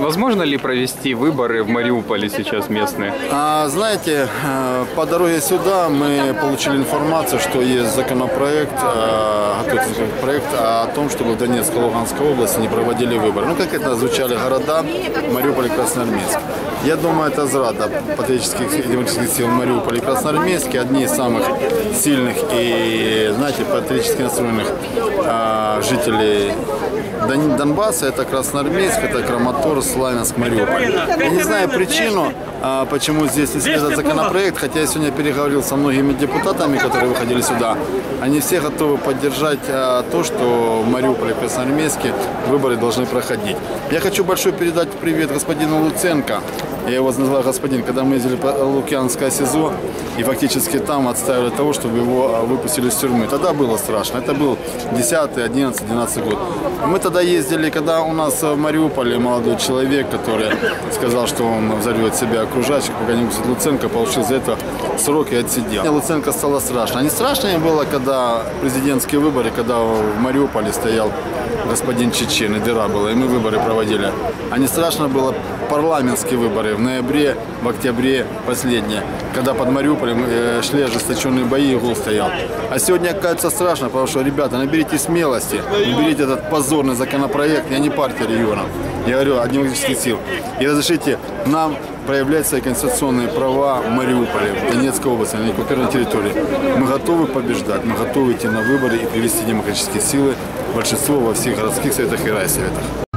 Возможно ли провести выборы в Мариуполе сейчас местные? А, знаете, э, по дороге сюда мы получили информацию, что есть законопроект, э, готовится проект о том, чтобы в Донецкой Луганской области не проводили выборы. Ну, как это звучали города Мариуполь и Красноармейск. Я думаю, это зрада патриотических и демократических сил Мариуполя и Красноармейске, одни из самых сильных и, знаете, патриотически настроенных а, жителей Донбасса. Это Красноармейск, это Краматорск, Славянск, Мариуполь. Я не знаю причину, а, почему здесь не этот законопроект, хотя я сегодня переговорил со многими депутатами, которые выходили сюда. Они все готовы поддержать а, то, что в Мариуполе Красноармейске выборы должны проходить. Я хочу большой передать привет господину Луценко. Я его называю господин, когда мы ездили по Лукьянское СИЗО и фактически там отставили того, чтобы его а, выпустили из тюрьмы. Тогда было страшно. Это был 10, 11, 12 год. Мы тогда ездили, когда у нас в Мариуполе молодой человек, который сказал, что он взорвет себя окружающих, пока не выпустит Луценко, получил за это срок и отсидел. Мне Луценко стало страшно. А не страшно им было, когда президентские выборы, когда в Мариуполе стоял господин Чечен, и дыра была, и мы выборы проводили. А не страшно было парламентские выборы в ноябре, в октябре последние, когда под Мариуполем э, шли ожесточенные бои, и гул стоял. А сегодня, кажется, страшно, потому что, ребята, наберите смелости, наберите этот позорный законопроект, я не партия регионов, я говорю о демократических сил, и разрешите нам проявлять свои конституционные права в Мариуполе, в Донецкой области, на оккупированной территории. Мы готовы побеждать, мы готовы идти на выборы и привести демократические силы большинство во всех городских советах и райсоветах.